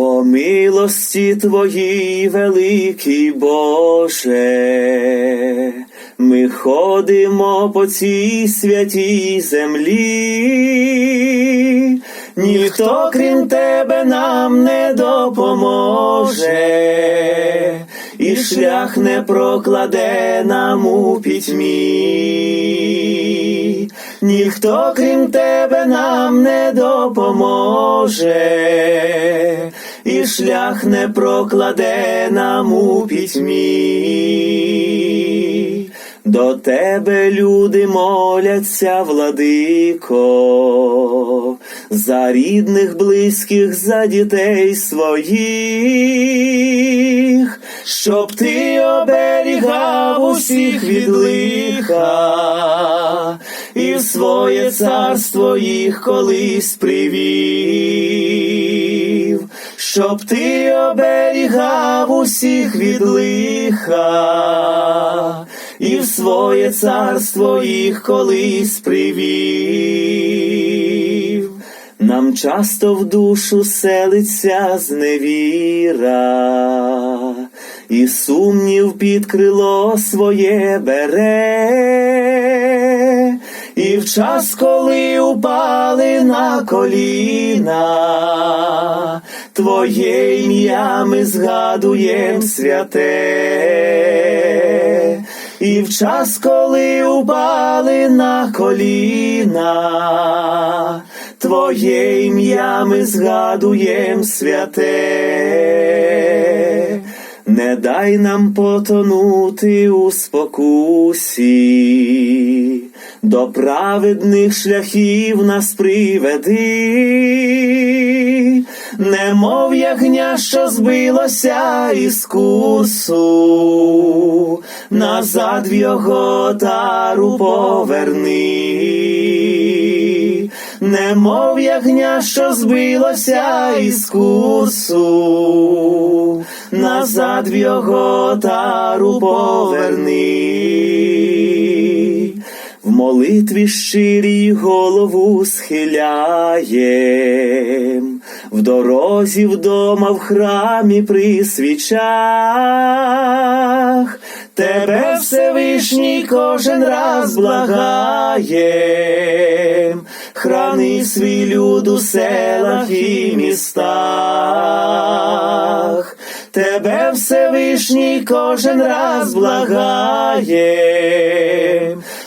По милості Твоїй, великий Боже, ми ходимо по цій святій землі, ніхто крім Тебе нам не допоможе, і шлях не прокладе нам у пітьмі. Ніхто крім тебе нам не допоможе, і шлях не прокладе нам у пітьмі. До тебе люди моляться, владико, за рідних, близьких, за дітей своїх, щоб ти оберігав усіх від лиха, і в своє царство їх колись привів, щоб ти оберігав усіх від лиха, і в своє царство їх колись привів. Нам часто в душу селиться зневіра, і сумнів під крило своє бере, і в час, коли упали на коліна, Твоє ім'я ми згадуєм святе. І в час, коли упали на коліна, Твоє ім'я ми згадуєм святе, не дай нам потонути у спокусі, до праведних шляхів нас приведи, немов ягня, що збилося із курсу, назад в його тару поверни, немов ягня, що збилося із курсу, назад в його тару поверни. В молитві щирій голову схиляєм, в дорозі вдома, в храмі при свічах, тебе Всевишній кожен раз благаєм, храни свій люд у селах і містах. Тебе Всевишній кожен раз благаєм,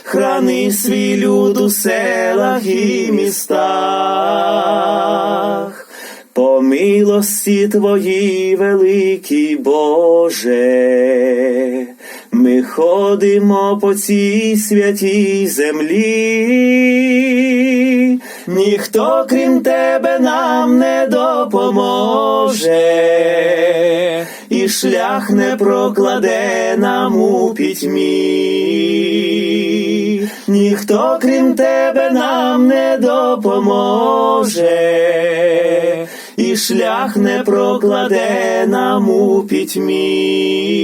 храни свій люд у селах і містах. По милості Твоїй, великий Боже, ми ходимо по цій святій землі, ніхто крім Тебе нам не допоможе, шлях не прокладе нам у пітьмі. Ніхто крім Тебе нам не допоможе, і шлях не прокладе нам у пітьмі.